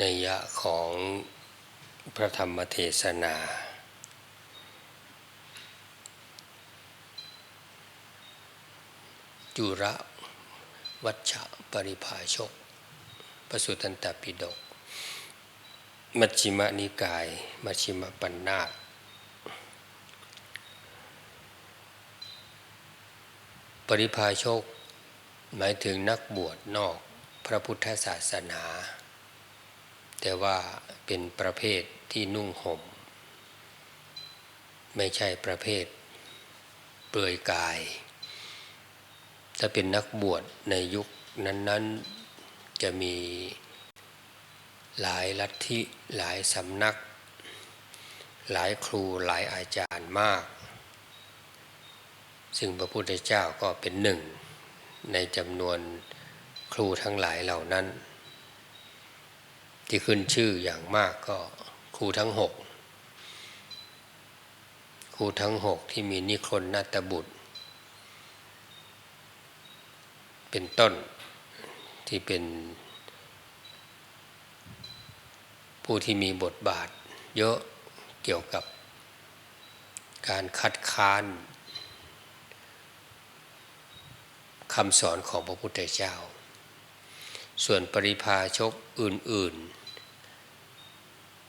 ในยะของพระธรรมเทศนา จุระวัชชะปริภาชก ประสุตันตปิฎกมัชฌิมนิกาย มัชฌิมปัญนาตปริภาชก หมายถึงนักบวชนอกพระพุทธศาสนา แต่ว่าเป็นประเภทที่นุ่งห่ม ไม่ใช่ประเภทเปลือยกาย ถ้าเป็นนักบวชในยุคนั้น ๆ จะมีหลายลัทธิหลายสำนัก หลายครูหลายอาจารย์มาก ซึ่งพระพุทธเจ้าก็เป็นหนึ่ง ในจำนวนครูทั้งหลายเหล่านั้น ที่ขึ้นชื่ออย่างมากก็ครูทั้งหกครูทั้งหกที่มีนิครนนาตบุตร เป็นต้นที่เป็น ผู้ที่มีบทบาท เยอะเกี่ยวกับการคัดค้านคำสอนของพระพุทธเจ้า ส่วนปริพาชกอื่น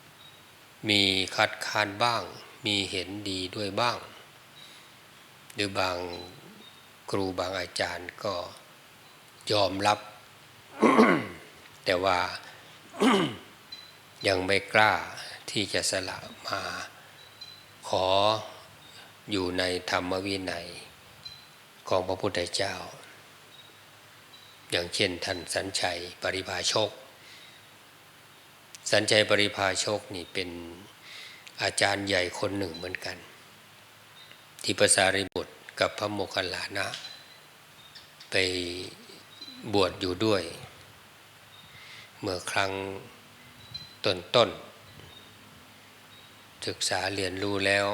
ๆ มีคัดค้านบ้าง มีเห็นดีด้วยบ้าง หรือบางครูบางอาจารย์ก็ยอมรับ แต่ว่ายังไม่กล้าที่จะสละมาขออยู่ในธรรมวินัยของพระพุทธเจ้า อย่างเช่นท่านสัญชัยปริภาชก สัญชัยปริภาชกนี่เป็นอาจารย์ใหญ่คนหนึ่งเหมือนกัน ที่ภาษาริบุตรกับพระโมคคัลลานะ ไปบวชอยู่ด้วย เมื่อครั้งต้นต้นศึกษาเรียนรู้แล้ว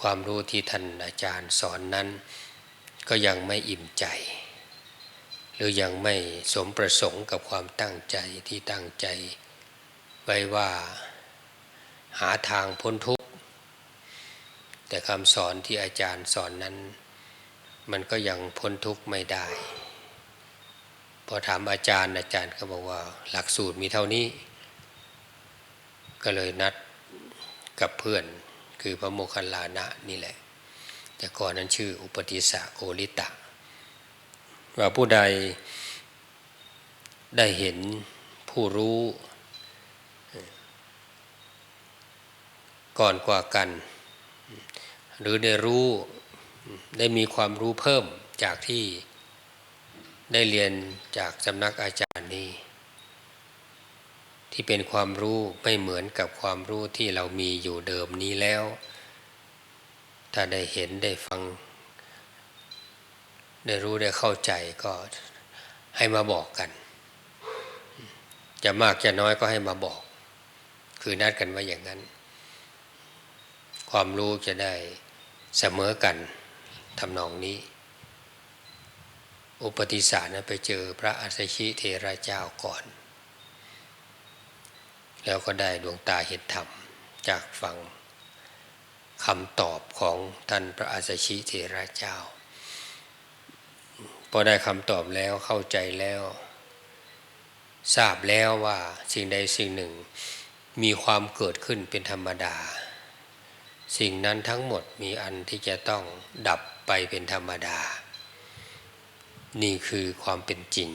ความรู้ที่ท่านอาจารย์สอนนั้น ก็ยังไม่อิ่มใจ หรือยังไม่สมประสงค์กับความตั้งใจที่ตั้งใจ ไว้ว่าหาทางพ้นทุกข์ แต่คำสอนที่อาจารย์สอนนั้น มันก็ยังพ้นทุกข์ไม่ได้ พอถามอาจารย์อาจารย์ก็บอกว่า หลักสูตรมีเท่านี้ ก็เลยนัดกับเพื่อนคือพระโมคคัลลานะนี่แหละ แต่ก่อนนั้นชื่ออุปติสสะโกริตะ ว่าผู้ใดได้เห็นผู้รู้ ก่อนกว่ากัน หรือได้รู้ได้มีความรู้เพิ่มจากที่ได้เรียนจากสำนักอาจารย์นี้ ที่เป็นความรู้ไม่เหมือนกับความรู้ที่เรามีอยู่เดิมนี้แล้ว ถ้าได้เห็นได้ฟัง ได้รู้ได้เข้าใจก็ให้มาบอกกัน จะมากจะน้อยก็ให้มาบอก คือนัดกันไว้อย่างนั้น ความรู้จะได้เสมอกันทำนองนี้ อุปติสารนะไปเจอพระอัสสชิเทระเจ้าก่อน แล้วก็ได้ดวงตาเห็นธรรมจากฟัง คำตอบของท่านพระอัสสชิเทระเจ้า พอได้คำตอบแล้วเข้าใจแล้ว ทราบแล้วว่าสิ่งใดสิ่งหนึ่ง มีความเกิดขึ้นเป็นธรรมดา สิ่งนั้นทั้งหมดมีอันที่จะต้องดับไปเป็นธรรมดา นี่คือความเป็นจริง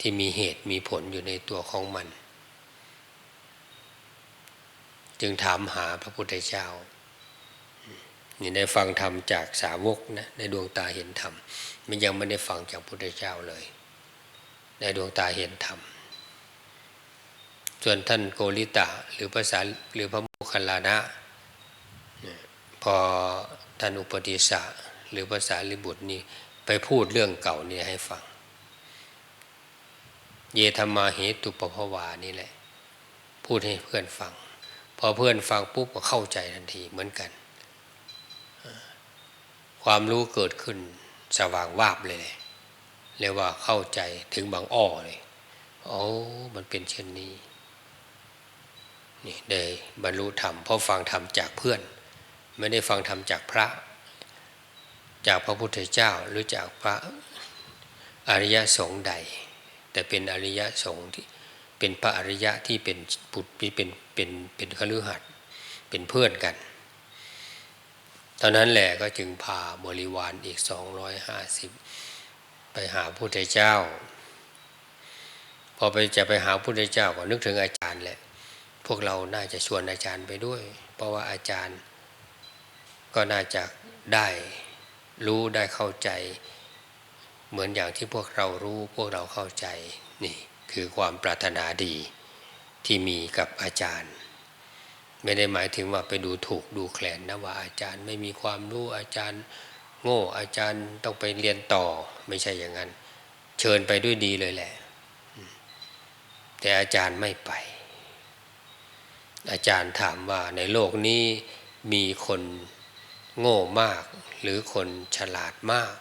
ที่มีเหตุมีผลอยู่ในตัวของมัน จึงถามหาพระพุทธเจ้านี่ได้ฟังธรรมจากสาวกนะในดวงตาเห็นธรรมมันยังไม่ได้ฟังจากพระพุทธเจ้าเลย ในดวงตาเห็นธรรมส่วนท่านโกริตะหรือภาษาหรือพระโมคคัลลานะพอท่านอุปติสะหรือภาษาลิบุตรนี่ไปพูดเรื่องเก่านี่ให้ฟัง เยธรรมาเหตุปภวานี่แหละ พูดให้เพื่อนฟัง พอเพื่อนฟังปุ๊บก็เข้าใจทันทีเหมือนกัน ความรู้เกิดขึ้นสว่างวาบเลยเรียกว่าเข้าใจถึงบางอ้อเลยโอ้มันเป็นเช่นนี้นี่ได้บรรลุธรรมเพราะฟังธรรมจากเพื่อน ไม่ได้ฟังธรรมจากพระ จากพระพุทธเจ้าหรือจากพระอริยสงฆ์ใด แต่เป็นอริยสงฆ์ที่เป็นพระอริยะที่เป็นปุตเป็น เป็นเป็นคฤหัสถ์เป็นเพื่อนกัน ตอนนั้นแหละก็จึงพาบริวารอีก 250 ไปหาพระพุทธเจ้า พอไปจะไปหาพระพุทธเจ้าก็นึกถึงอาจารย์แหละ พวกเราน่าจะชวนอาจารย์ไปด้วย เพราะว่าอาจารย์ก็น่าจะได้รู้ได้เข้าใจ เหมือนอย่างที่พวกเรารู้พวกเราเข้าใจนี่คือความปรารถนาดี ที่มีกับอาจารย์ ไม่ได้หมายถึงว่าไปดูถูกดูแคลนนะว่าอาจารย์ไม่มีความรู้อาจารย์ โง่อาจารย์ต้องไปเรียนต่อไม่ใช่อย่างนั้น เชิญไปด้วยดีเลยแหละ แต่อาจารย์ไม่ไป อาจารย์ถามว่าในโลกนี้มีคนโง่มากหรือคนฉลาดมาก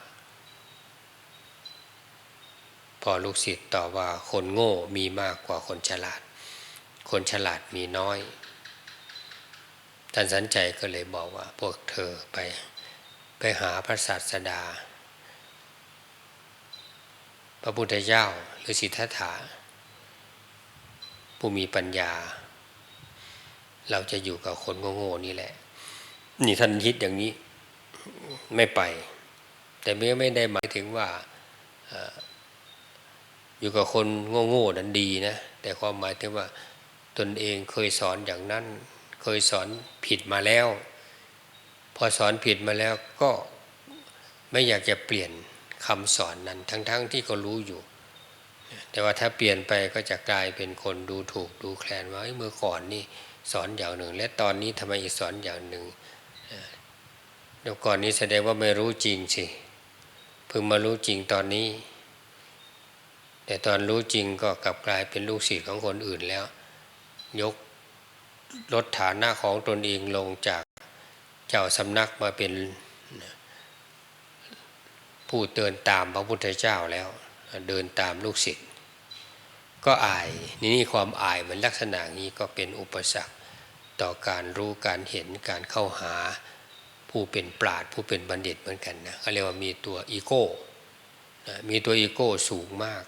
พอลูกศิษย์ตอบว่าคนโง่มีมากกว่าคนฉลาด คนฉลาดมีน้อย ท่านสันใจก็เลยบอกว่าพวกเธอไปไปหาพระศาสดา พระพุทธเจ้าหรือสิทธัตถะผู้มีปัญญา เราจะอยู่กับคนโง่ๆนี่แหละ นี่ท่านคิดอย่างนี้ไม่ไป แต่ไม่ไม่ได้หมายถึงว่าอยู่กับคนโง่ๆนั้นดีนะ แต่ความหมายถึงว่า ตนเองเคยสอนอย่างนั้น เคยสอนผิดมาแล้ว พอสอนผิดมาแล้วก็ไม่อยากจะเปลี่ยนคำสอนนั้น ทั้งๆทที่ก็รู้อยู่ แต่ว่าถ้าเปลี่ยนไปก็จะกลายเป็นคนดูถูกดูแคลนว่าเมื่อก่อนนี่สอนอย่างหนึ่ง และตอนนี้ทำไมอีกสอนอย่างหนึ่งเดี๋ยวก่อนนี้แสดงว่าไม่รู้จริงสิเพิ่งมารู้จริงตอนนี้ แต่ตอนรู้จริงก็กลับกลายเป็นลูกศิษย์ของคนอื่นแล้ว ยกลดฐานะของตนเองลงจากเจ้าสำนักมาเป็นผู้เดินตามพระพุทธเจ้าแล้ว เดินตามลูกศิษย์ก็อายนี่นี่ความอายมันลักษณะนี้ก็เป็นอุปสรรคต่อการรู้การเห็นการเข้าหาผู้เป็นปราดผู้เป็นบัณฑิตเหมือนกันนะเขาเรียกว่ามีตัวอีโก้มีตัวอีโก้สูงมาก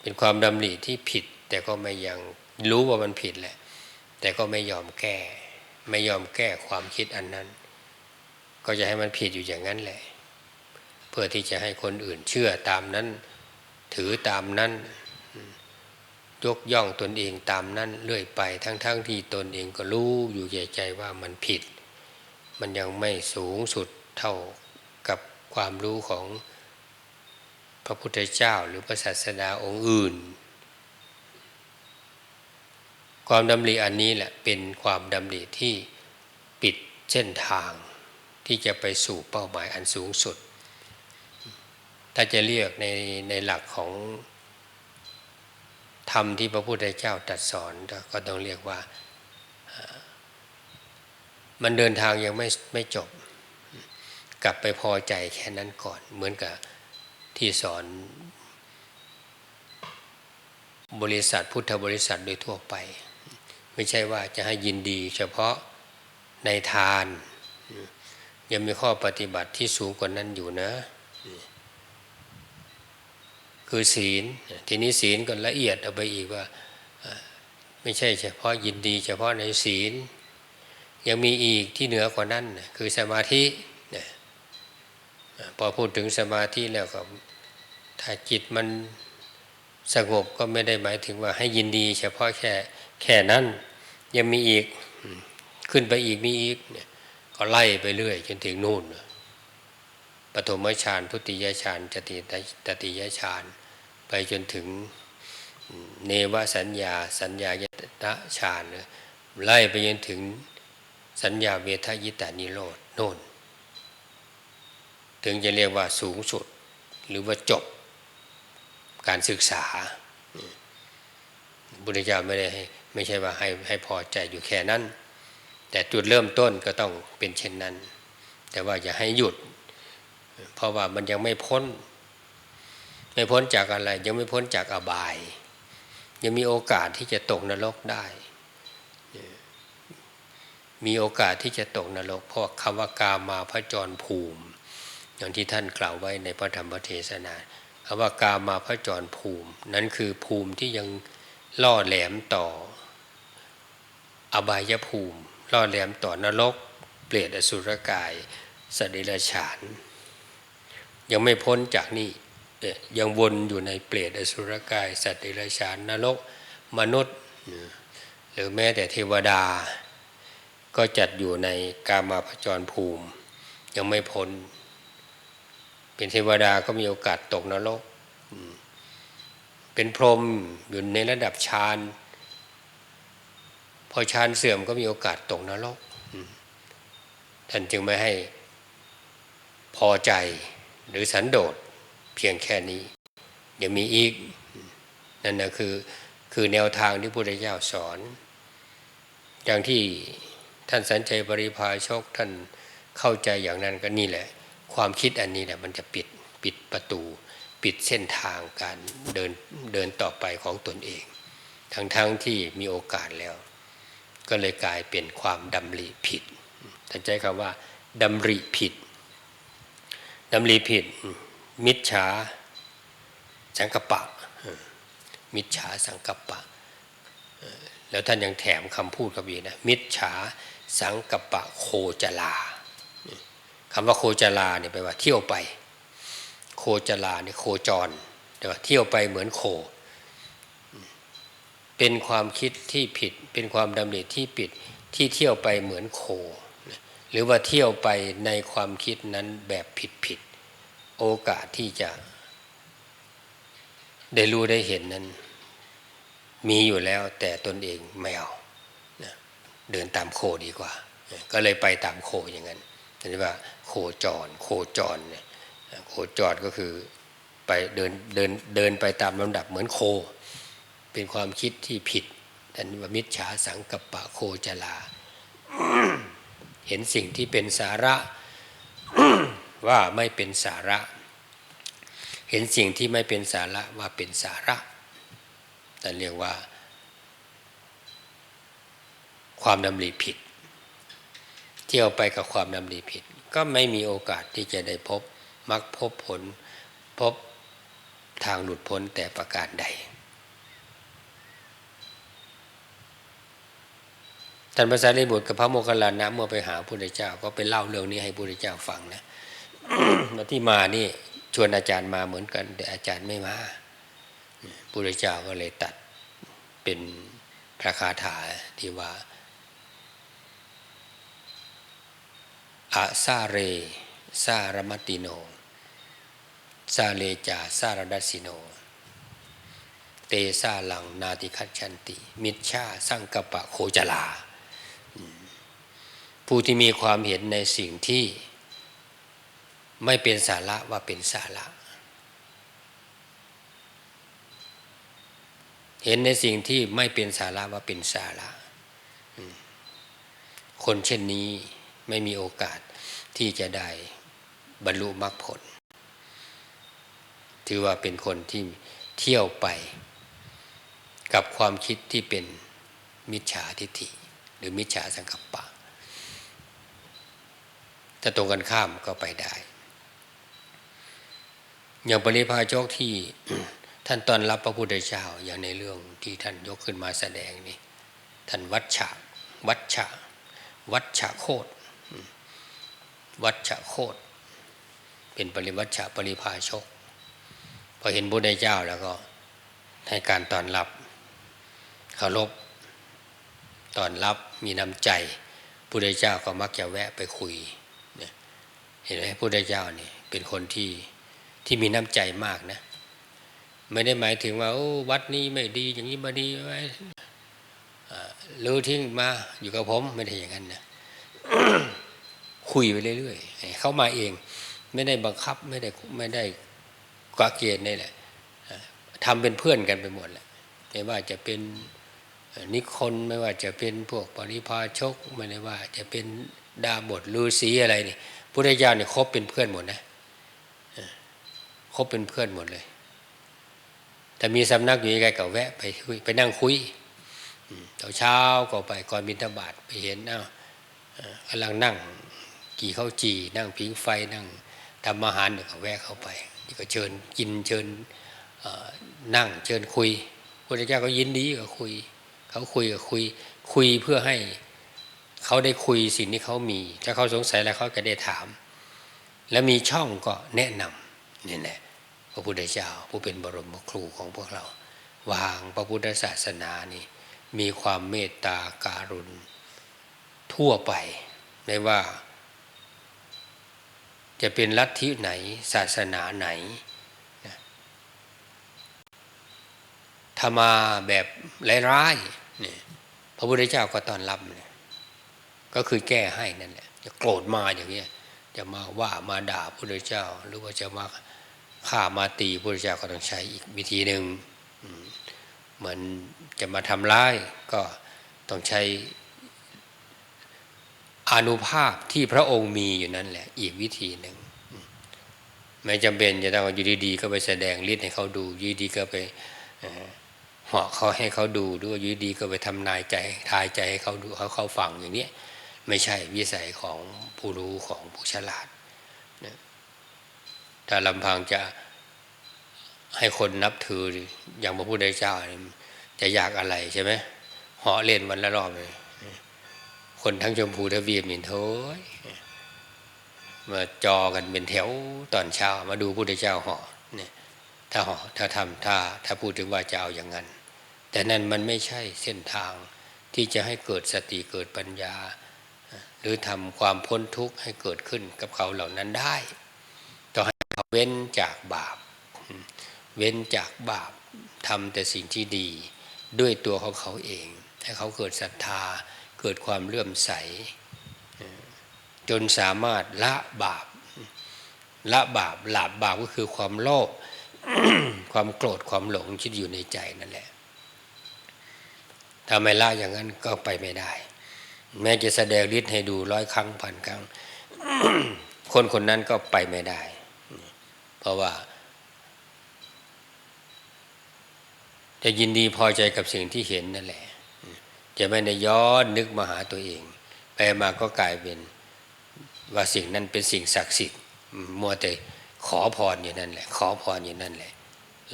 เป็นความดำริที่ผิดแต่ก็ไม่ยัง รู้ว่ามันผิดแหละ แต่ก็ไม่ยอมแก้ ไม่ยอมแก้ความคิดอันนั้น ก็จะให้มันผิดอยู่อย่างนั้นแหละ เพื่อที่จะให้คนอื่นเชื่อตามนั้น ถือตามนั้น ยกย่องตนเองตามนั้นเรื่อยไป ทั้งๆทที่ตนเองก็รู้อยู่ใจใจว่ามันผิด มันยังไม่สูงสุดเท่ากับความรู้ของพระพุทธเจ้าหรือพระศาสดาองค์อื่น ความดำริอันนี้แหละเป็นความดำริที่ปิดเส้นทางที่จะไปสู่เป้าหมายอันสูงสุด ถ้าจะเรียกในในหลักของธรรมที่พระพุทธเจ้าตรัสสอนก็ต้องเรียกว่ามันเดินทางยังไม่ไม่จบ กลับไปพอใจแค่นั้นก่อน เหมือนกับที่สอน บริษัทพุทธบริษัทโดยทั่วไป ไม่ใช่ว่าจะให้ยินดีเฉพาะในทาน ยังมีข้อปฏิบัติที่สูงกว่านั้นอยู่นะ คือศีลทีนี้ศีลก็ละเอียดเอาไปอีกว่า ไม่ใช่เฉพาะยินดี เฉพาะในศีล ยังมีอีกที่เหนือกว่านั้น คือสมาธิพอพูดถึงสมาธิแล้วก็ถ้าจิตมันสงบก็ไม่ได้หมายถึงว่าให้ยินดี เฉพาะแค่ แค่นั้นยังมีอีกขึ้นไปอีกมีอีกก็ไล่ไปเรื่อยจนถึงนู่นปฐมฌานทุติยฌานจติตติยฌานไปจนถึงเนวสัญญา สัญญายตะฌานไล่ไปจนถึงสัญญาเวทยิตานิโรธโน่น ถึงจะเรียกว่าสูงสุดหรือว่าจบการศึกษาบุญญาไม่ได้ให้ ไม่ใช่ว่าให้ให้พอใจอยู่แค่นั้น แต่จุดเริ่มต้นก็ต้องเป็นเช่นนั้น แต่ว่าอย่าให้หยุด เพราะว่ามันยังไม่พ้น ไม่พ้นจากอะไร ยังไม่พ้นจากอบาย ยังมีโอกาสที่จะตกนรกได้ มีโอกาสที่จะตกนรก เพราะคำว่ากามาพระจรภูมิ อย่างที่ท่านกล่าวไว้ในพระธรรมเทศนาคำว่ากามาพระจรภูมิ นั้นคือภูมิที่ยังล่อแหลมต่อ อบายภูมิล่อแหลมต่อนรก เปรตอสุรกายสตว์ดรัจฉาน ยังไม่พ้นจากนี่ยังวนอยู่ในเปรตอสุรกายสัตว์เดรัจฉานนรกมนุษย์ หรือแม้แต่เทวดา ก็จัดอยู่ในกามาพจรภูมิ ยังไม่พ้น เป็นเทวดาก็มีโอกาสตกนรก เป็นพรหมอยู่ในระดับฌาน พอฌานเสื่อมก็มีโอกาสตกนรกท่านจึงไม่ให้พอใจหรือสันโดษเพียงแค่นี้ยังมีอีก นั่นนะคือคือแนวทางที่พระพุทธเจ้าสอน อย่างที่ท่านสัญชัยปริภาชกท่านเข้าใจอย่างนั้นก็นี่แหละ ความคิดอันนี้แหละมันจะปิดปิดประตู ปิดเส้นทางการเดินเดินต่อไปของตนเอง ทั้งๆทที่มีโอกาสแล้ว ก็เลยกลายเป็นความดำริผิดท่านใช้คำว่าดำริผิดดำริผิด มิจฉาสังกปะ มิจฉาสังกปะ แล้วท่านยังแถมคำพูดกับอีกนะมิจฉาสังกปปะโคจลาคำว่าโคจลาเนี่ยแปลว่าเที่ยวไป โคจลาเนี่ยโคจรแต่ว่าเที่ยวไปเหมือนโค เป็นความคิดที่ผิด เป็นความดำริที่ผิดที่เที่ยวไปเหมือนโค หรือว่าเที่ยวไปในความคิดนั้นแบบผิดผิดๆโอกาสที่จะ ได้รู้ได้เห็นนั้น มีอยู่แล้วแต่ตนเองไม่เอาเดินตามโคดีกว่า ก็เลยไปตามโคอย่างนั้นเรียกว่า โคจร โคจรเนี่ยโคจรก็คือไปเดินเดินเดินไปตามลำดับเหมือนโค เป็นความคิดที่ผิดอันว่ามิจฉาสังกัปปะโคจลา เห็นสิ่งที่เป็นสาระว่าไม่เป็นสาระ เห็นสิ่งที่ไม่เป็นสาระว่าเป็นสาระแต่เรียกว่า ความดำริผิด เที่ยวไปกับความดำริผิด ก็ไม่มีโอกาสที่จะได้พบมรรคพบผล พบทางหลุดพ้นแต่ประการใด ท่านพระสารีบุตรกับพระโมคคัลลานะเมื่อไปหาพระพุทธเจ้า ก็ไปเล่าเรื่องนี้ให้พระพุทธเจ้าฟังนะแล้วที่มานี่ชวนอาจารย์มาเหมือนกัน แต่อาจารย์ไม่มาพระพุทธเจ้าก็เลยตัดเป็นพระคาถาที่ว่าอาซาเรซารมติโนซาเลจาซารดัสสิโน เตซาลังนาติคัจฉันติ มิชชาสังกปะโคจลา ผู้ที่มีความเห็นในสิ่งที่ไม่เป็นสาระว่าเป็นสาระ เห็นในสิ่งที่ไม่เป็นสาระว่าเป็นสาระ คนเช่นนี้ไม่มีโอกาสที่จะได้บรรลุมรรคผล ถือว่าเป็นคนที่เที่ยวไป กับความคิดที่เป็นมิจฉาทิฏฐิ หรือมิจฉาสังกัปปะ ถ้าตรงกันข้ามก็ไปได้ อย่างปริพาชกที่ท่านตอนรับพระพุทธเจ้าอย่างในเรื่องที่ท่านยกขึ้นมาแสดงนี่ท่านวัดฉะวัดฉะวัดฉะโคตวัดฉะโคตเป็นปริวัดฉะปริพาชกพอเห็นพระพุทธเจ้าแล้วก็ให้การตอนรับเคารพตอนรับมีน้ำใจพุทธเจ้าก็มักจะแวะไปคุย เห็นไหมพุทธเจ้านี่เป็นคนที่ที่มีน้ำใจมากนะ ไม่ได้หมายถึงว่าวัดนี้ไม่ดีอย่างนี้มาดีไว้รู้ทิ้งมาอยู่กับผมไม่ได้อย่างนั้นนะคุยไปเรื่อยๆเขามาเองไม่ได้บังคับไม่ได้ไม่ได้กวาเกณฑ์นี่แหละทำเป็นเพื่อนกันไปหมดแหละไม่ว่าจะเป็นนิคนไม่ว่าจะเป็นพวกปริพาชกไม่ได้ว่าจะเป็นดาบทฤาษีอะไรนี่ พุทธเจ้าเนี่ยคบเป็นเพื่อนหมดนะคบเป็นเพื่อนหมดเลย แต่มีสำนักอยู่ใกล้ๆก็แวะไปคุยไปนั่งคุยตอนเช้าก็ไปก่อนบิณฑบาตไปเห็นอ้าวกำลังนั่งกี่ข้าวจีนั่งพิงไฟนั่งทำอาหารเดี๋ยวก็แวะเข้าไปนี่ก็เชิญกินเชิญนั่งเชิญคุยพระเจ้าก็ยินดีก็คุย เขาคุยก็คุย คุยเพื่อให้ เขาได้คุยสิ่งที่เขามี ถ้าเขาสงสัยแล้วเขาก็ได้ถาม แล้วมีช่องก็แนะนำนี่แหละพระพุทธเจ้าผู้เป็นบรมครูของพวกเรา วางพระพุทธศาสนานี่มีความเมตตาการุณ ทั่วไปไม่ว่า จะเป็นลัทธิไหนศาสนาไหนนะถ้ามาแบบร้ายๆเนี่ยพระพุทธเจ้าก็ต้อนรับเนี่ย ก็คือแก้ให้นั่นแหละจะโกรธมาอย่างเงี้ยจะมาว่ามาด่าพระพุทธเจ้า หรือว่าจะมาฆ่ามาตีพระพุทธเจ้าก็ต้องใช้อีกวิธีหนึ่งเหมือนจะมาทำร้ายก็ต้องใช้อนุภาพที่พระองค์มีอยู่นั่นแหละ อีกวิธีหนึ่งไม่จำเป็นจะต้องอยู่ดีๆก็ไปแสดงฤทธิ์ให้เขาดูอยู่ดีก็ไปเอ่อเหาะเขาให้เขาดูหรือว่าอยู่ดีก็ไปทำนายใจทายใจให้เขาดูเขาเขาฟังอย่างเนี้ย ไม่ใช่วิสัยของผู้รู้ของผู้ฉลาดนะถ้าลำพังจะให้คนนับถืออย่างพระพุทธเจ้าจะอยากอะไรใช่ไหมเหาะเล่นวันละรอบเลยคนทั้งชมพูทวีปนี่โถยมาจอกันเป็นแถวตอนเช้ามาดูพุทธเจ้าเหาะเนี่ยถ้าเหาะถ้าทำถ้าถ้าพูดถึงว่าจะเอาอย่างนั้น แต่นั่นมันไม่ใช่เส้นทางที่จะให้เกิดสติเกิดปัญญา หรือทำความพ้นทุกข์ให้เกิดขึ้นกับเขาเหล่านั้นได้ต้อให้เขาเว้นจากบาป เว้นจากบาปทำแต่สิ่งที่ดีด้วยตัวของเขาเอง ให้เขาเกิดศรัทธาเกิดความเลื่อมใส จนสามารถละบาปละบาปหลาบบาปก็คือความโลภความโกรธความหลงที่อยู่ในใจนั่นแหละถ้าไม่ละอย่างนั้นก็ไปไม่ได้ แม้จะแสดงฤทธิ์ให้ดูร้อยครั้งพันครั้ง คนคนนั้นก็ไปไม่ได้ เพราะว่า จะยินดีพอใจกับสิ่งที่เห็นนั่นแหละ จะไม่ได้ย้อนนึกมาหาตัวเอง ไปมาก็กลายเป็นว่าสิ่งนั้นเป็นสิ่งศักดิ์สิทธิ์มัวแต่ขอพรอยู่นั่นแหละ ขอพรอยู่นั่นแหละ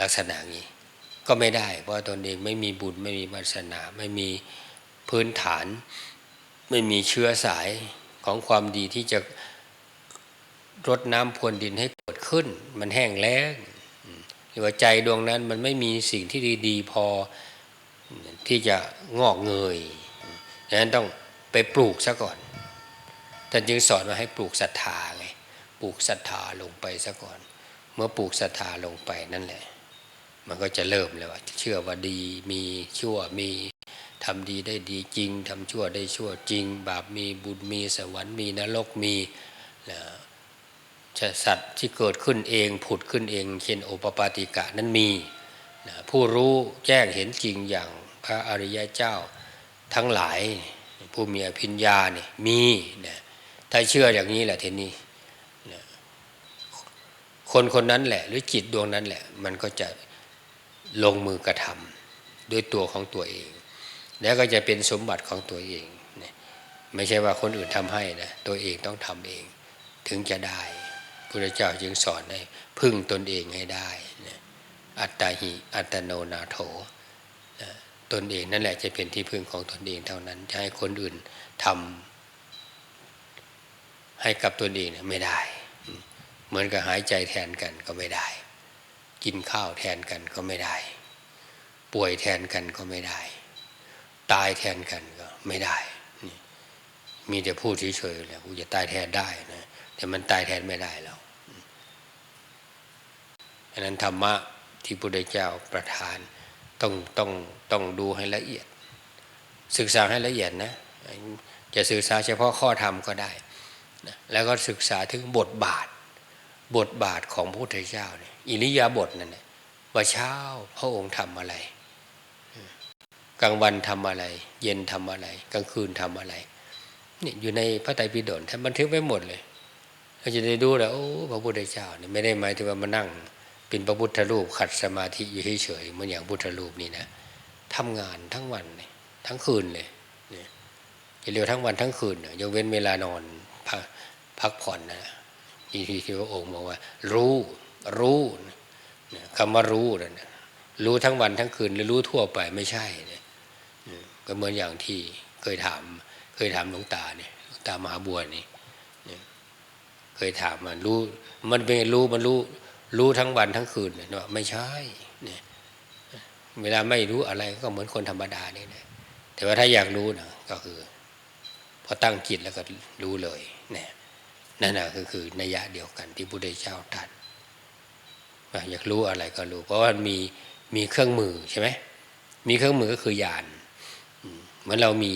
ลักษณะนี้ ก็ไม่ได้ เพราะตนเองไม่มีบุญไม่มีวาสนาไม่มีพื้นฐาน ไม่มีเชื้อสายของความดีที่จะรดน้ำพรวนดินให้เกิดขึ้น มันแห้งแล้งหรือว่าใจดวงนั้นมันไม่มีสิ่งที่ดีๆพอที่จะงอกเงยดังนั้นต้องไปปลูกซะก่อนท่านจึงสอนมาให้ปลูกศรัทธาไงปลูกศรัทธาลงไปซะก่อน เมื่อปลูกศรัทธาลงไปนั่นแหละ มันก็จะเริ่มเลยว่า เชื่อว่าดีมีชั่วมี ทำดีได้ดีจริงทำชั่วได้ชั่วจริง บาปมีบุญมีสวรรค์มีนรกมีนะจะสัตว์ที่เกิดขึ้นเองผุดขึ้นเอง เช่นโอปปาติกะนั้นมีนะผู้รู้แจ้งเห็นจริงอย่างพระอริยเจ้าทั้งหลายผู้มีอภิญญาเนี่ยมีนะถ้าเชื่ออย่างนี้แหละเทนี้นะคนคนนั้นแหละ หรือจิตดวงนั้นแหละ มันก็จะลงมือกระทำด้วยตัวของตัวเอง แล้วก็จะเป็นสมบัติของตัวเองไม่ใช่ว่าคนอื่นทำให้นะตัวเองต้องทำเอง ถึงจะได้พระเจ้าจึงสอนให้พึ่งตนเองให้ได้นะอัตตาหิอัตโนนาโถนะตนเองนั่นแหละจะเป็นที่พึ่งของตนเองเท่านั้นจะให้คนอื่นทำให้กับตนเองเนี่ยไม่ได้ เหมือนกับหายใจแทนกันก็ไม่ได้ กินข้าวแทนกันก็ไม่ได้ ป่วยแทนกันก็ไม่ได้ ตายแทนกันก็ไม่ได้ มีแต่พูดเฉยๆแหละกูจะตายแทนได้นะ แต่มันตายแทนไม่ได้แล้วดังนั้นธรรมะที่พระพุทธเจ้าประทานต้องต้องต้องดูให้ละเอียด ศึกษาให้ละเอียดนะ จะศึกษาเฉพาะข้อธรรมก็ได้นะแล้วก็ศึกษาถึงบทบาท บทบาทของพระพุทธเจ้าเนี่ยอิริยาบถนั่นแหละว่าเช้าพระองค์ทำอะไร กลางวันทำอะไร เย็นทำอะไร กลางคืนทำอะไรนี่อยู่ในพระไตรปิฎกท่านบันทึกไว้หมดเลยเราจะได้ดูแล้วโอ้พระพุทธเจ้าเนี่ยไม่ได้หมายถึงว่ามานั่ง เป็นพระพุทธรูปขัดสมาธิอยู่เฉยๆเหมือนอย่างพุทธรูปนี่นะทำงานทั้งวันเลยทั้งคืนเลยเนี่ยจะเรียกทั้งวันทั้งคืนเนี่ยยกเว้นเวลานอนพักพักผ่อนนะที่ที่ที่พระองค์บอกว่า รู้รู้คำว่ารู้นะรู้ทั้งวันทั้งคืนหรือรู้ทั่วไปไม่ใช่นี่ย ก็เหมือนอย่างที่เคยถาม เคยถามหลวงตาเนี่ยตามหาบัวนี่เคยถามมันรู้ มันเป็นรู้มันรู้รู้ทั้งวันทั้งคืนเนี่ยไม่ใช่เนี่ยเวลาไม่รู้อะไรก็เหมือนคนธรรมดานี่นะแต่ว่าถ้าอยากรู้นะก็คือ พอตั้งจิตแล้วก็รู้เลยเนี่ยนั่นนะก็คือนัยยะเดียวกันที่พระพุทธเจ้าตรัสอยากรู้อะไรก็รู้ เพราะว่ามีมีเครื่องมือใช่ไหมมีเครื่องมือก็คือยาน เหมือนเรามี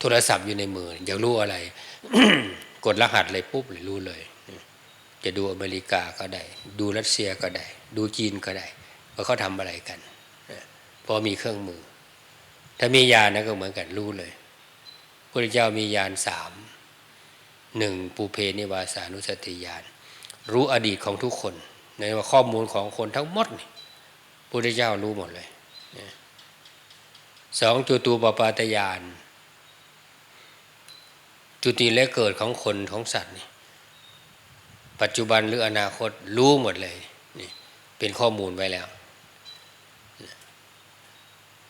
โทรศัพท์อยู่ในมืออยากรู้อะไร กดรหัสเลยปุ๊บเลยรู้เลย จะดูอเมริกาก็ได้ ดูรัสเซียก็ได้ ดูจีนก็ได้ว่าเขาทำอะไรกันพราะมีเครื่องมือ ถ้ามียานนะก็เหมือนกันรู้เลยพระเจ้ามียานสามหนึ่งปูเพนิวาสานุสติยาน รู้อดีตของทุกคนในว่าข้อมูลของคนทั้งหมดนี่พระเจ้ารู้หมดเลย สองจุตูปปาตยาน จุติและเกิดของคนของสัตว์นี่ปัจจุบันหรืออนาคตรู้หมดเลยนี่เป็นข้อมูลไว้แล้ว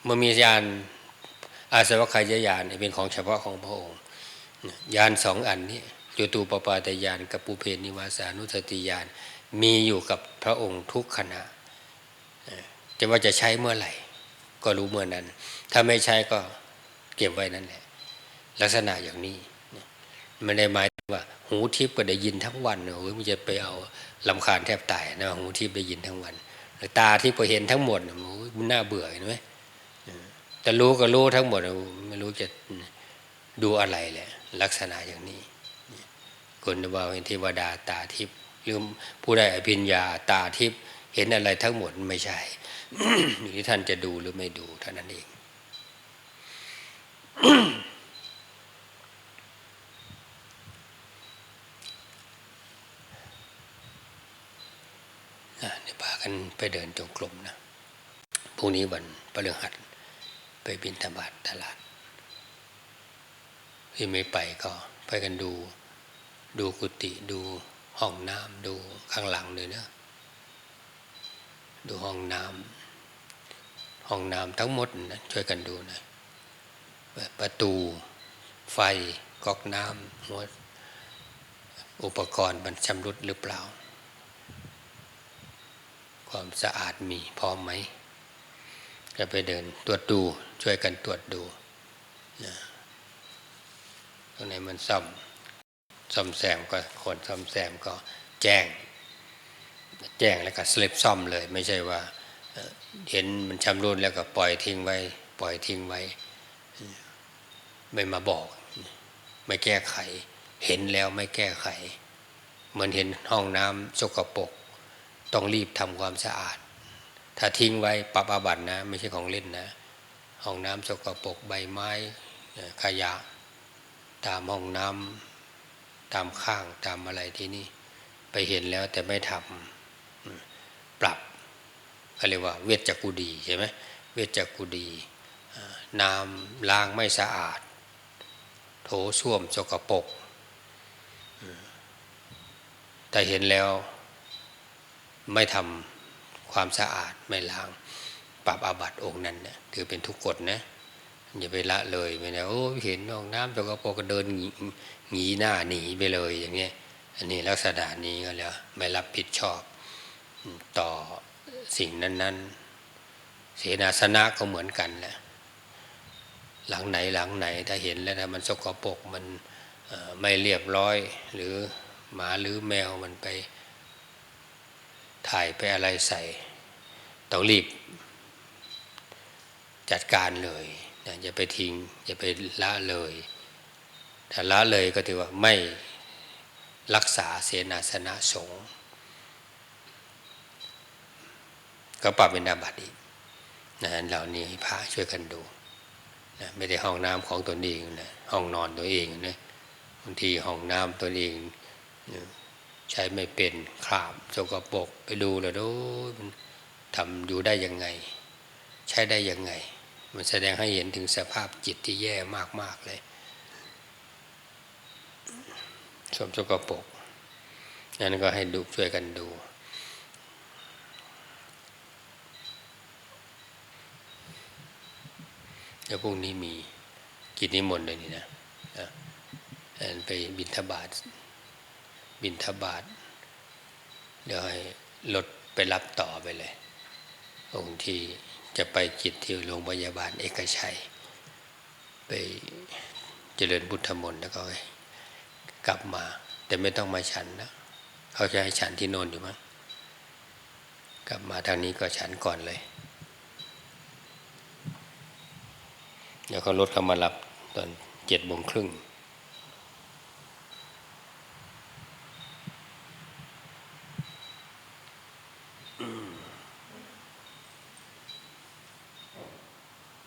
เมื่อมียานอาสวัคยายานเป็นของเฉพาะของพระองค์ยานสองอันนี้จุตูปปาตยานกับปุเพนิวาสานุสติยานมีอยู่กับพระองค์ทุกขณะจะว่าจะใช้เมื่อไหร่ ก็รู้เมื่อนั้น ถ้าไม่ใช้ก็เก็บไว้นั่นแหละ ลักษณะอย่างนี้ไม่ได้หมายว่า หูทิพย์ก็ได้ยินทั้งวันโอ้ยมันจะไปเอาลำคาญแทบตายนะหูทิพย์ได้ยินทั้งวันตาที่พอเห็นทั้งหมดโอ้ยมันน่าเบื่อเห็นไหมแต่รู้ก็รู้ทั้งหมดไม่รู้จะดูอะไรแหละลักษณะอย่างนี้คนว่าเป็นเทวดาตาทิพย์หรือผู้ใดอภิญญาตาทิพย์เห็นอะไรทั้งหมดไม่ใช่อยู่ที่ท่านจะดูหรือไม่ดูเท่านั้นเอง เดี๋ยวพากันไปเดินจงกรมนะพรุ่งนี้วันพฤหัสไปบินธบาตตลาด ที่ไม่ไปก็ไปกันดู ดูกุฏิดูห้องน้ำดูข้างหลังเลยนะ ดูห้องน้ำห้องน้ำทั้งหมดนะช่วยกันดูนะ ประตู ไฟก๊อกน้ำหัวอุปกรณ์มันชำรุดหรือเปล่า ความสะอาดมีพร้อมไหมจะไปเดินตรวจดูช่วยกันตรวจดูนะตรงไหนมันซ่อมซ่อมแซมก็คนซ่อมแซมก็แจ้ง แจ้งแล้วก็สลิปซ่อมเลย ไม่ใช่ว่าเห็นมันชำรุดแล้วก็ปล่อยทิ้งไว้ ปล่อยทิ้งไว้ ไม่มาบอก ไม่แก้ไข เห็นแล้วไม่แก้ไข เหมือนเห็นห้องน้ำสกปรกต้องรีบทำความสะอาด ถ้าทิ้งไว้ปรับอาบัตินะ ไม่ใช่ของเล่นนะ ห้องน้ำสกปรกใบไม้ขยะ ตามห้องน้ำตามข้างตามอะไรที่นี่ ไปเห็นแล้วแต่ไม่ทำปรับก็เรียกว่า เวชจักุดีใช่ไหมเวชจักุดีน้ำล้างไม่สะอาด โถส้วมสกปรกแต่เห็นแล้วไม่ทำความสะอาดไม่ล้าง ปรับอาบัติองค์นั้นเนี่ยถือเป็นทุกกฎนะอย่าไปละเลยไปนะโอ้เห็นห้องน้ำสกปรกก็เดินหนีหน้าหนีไปเลยอย่างเงี้ยอันนี้ลักษณะนี้ก็แล้วไม่รับผิดชอบต่อสิ่งนั้น ๆ เสนาสนะก็เหมือนกันแหละ หลังไหนหลังไหนถ้าเห็นแล้วถ้ามันสกปรกมันไม่เรียบร้อย หรือหมาหรือแมวมันไปถ่ายไปอะไรใส่ต้องรีบจัดการเลยอย่าไปทิ้งอย่าไปละเลยถ้าละเลยก็ถือว่าไม่รักษาเสนาสนะสงฆ์ก็ปรับเป็นอาบัติอีกนะเหล่านี้พระช่วยกันดู นะไม่ได้ห้องน้ำของตนเองนะห้องนอนตัวเองนะบางทีห้องน้ำตัวเองนะใช้ไม่เป็นคราบสกปรกไปดูแล้วโอ้ยมันทำอยู่ได้ยังไง ใช้ได้ยังไง มันแสดงให้เห็นถึงสภาพจิตที่แย่มาก ๆ เลยสมสกปรกนั้นก็ให้ดูช่วยกันดู แล้วพรุ่งนี้มีกิจนิมนต์เลยนี่นะไปบินทบาทบินทบาทเดี๋ยวให้รถไปรับต่อไปเลยองค์ที่จะไปกิจที่โรงพยาบาลเอกชัย ไปเจริญพุทธมนต์แล้วก็กลับมา แต่ไม่ต้องมาฉันนะเขาจะให้ฉันที่โน่นอยู่มั้งกลับมาทางนี้ก็ฉันก่อนเลย เดี๋ยวก็รถเข้ามารับตอนเจ็ดโมงครึ่ง